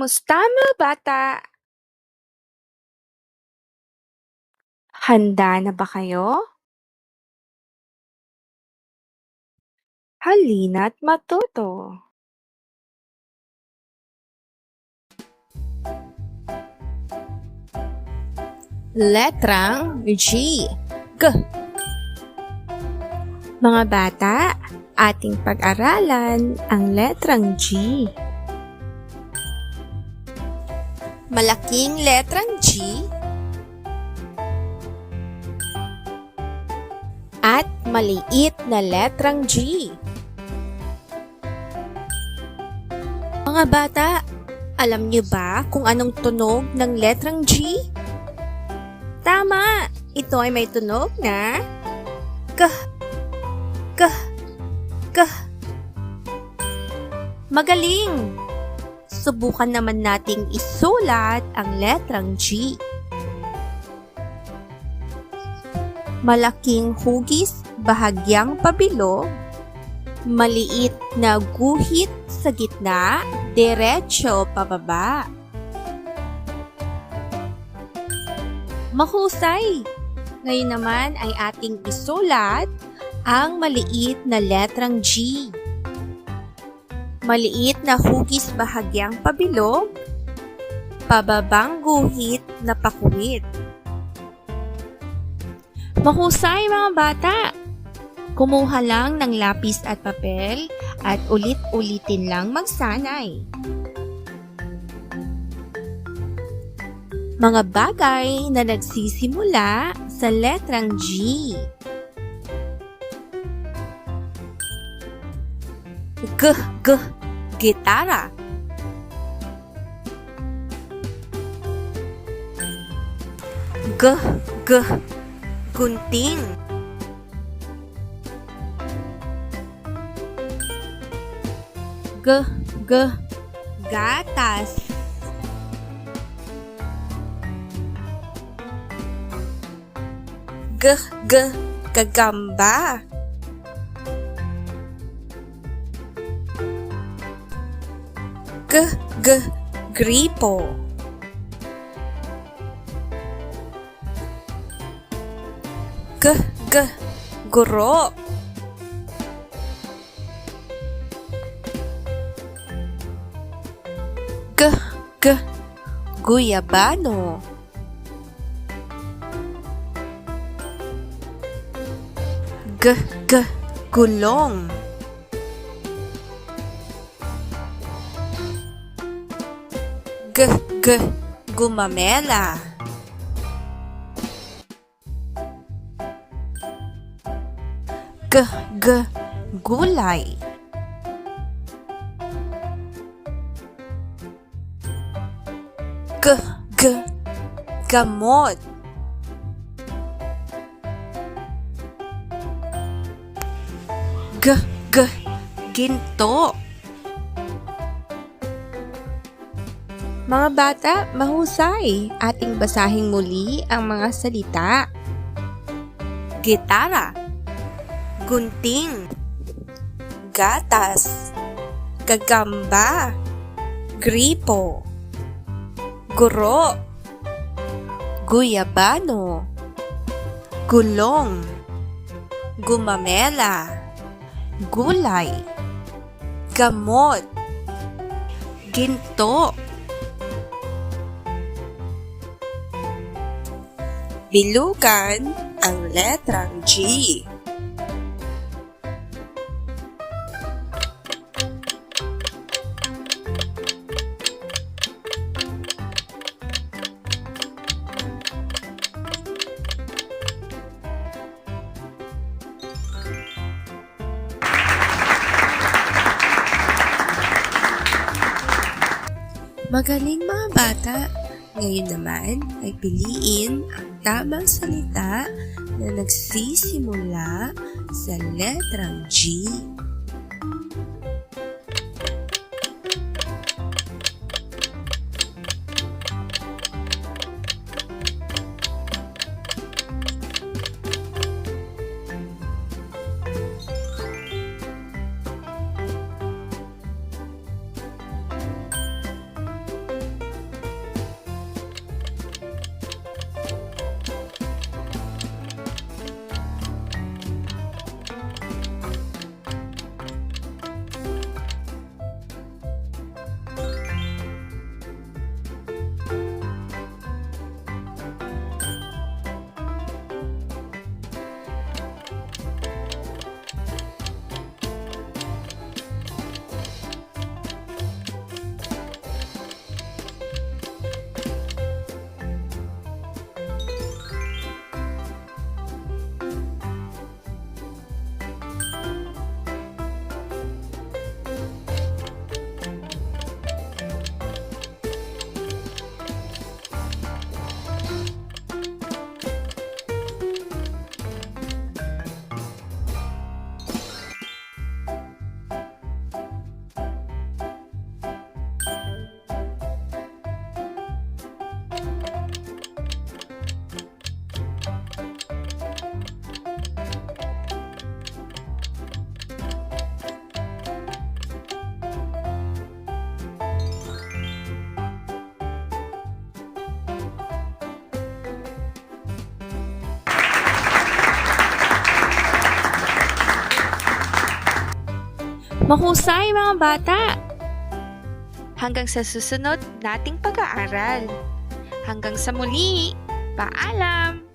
Kumusta mga bata? Handa na ba kayo? Halina't matuto. Letrang G. G. Mga bata, ating pag-aralan ang letrang G. Malaking letrang G. At maliit na letrang G. Mga bata, alam niyo ba kung anong tunog ng letrang G? Tama! Ito ay may tunog na K. K. K. Magaling! Subukan naman nating isulat ang letrang G. Malaking hugis, bahagyang pabilog, maliit na guhit sa gitna, diretso pababa. Mahusay! Ngayon naman ay ating isulat ang maliit na letrang G. Maliit na hugis bahagyang pabilog, pababang guhit na pakuwit. Mahusay mga bata! Kumuha lang ng lapis at papel at ulit-ulitin lang magsanay. Mga bagay na nagsisimula sa letrang G. G, G, gitara. G, G, gunting. G, G, gatas. G, G, gagamba. G, G, gripo. G, G, guro. G, G, guyabano. G, G, gulong. G, gumamela. G, G, gulay. G, G, gamot. G, G, ginto. Mga bata, mahusay. Ating basahing muli ang mga salita. Gitara. Gunting. Gatas. Gagamba. Gripo. Guro. Guyabano. Gulong. Gumamela. Gulay. Gamot. Ginto. Bilugan ang letrang G. Magaling mga bata! Ngayon naman ay piliin ang tamang salita na nagsisimula sa letrang G. Mahusay mga bata! Hanggang sa susunod nating pag-aaral. Hanggang sa muli, paalam!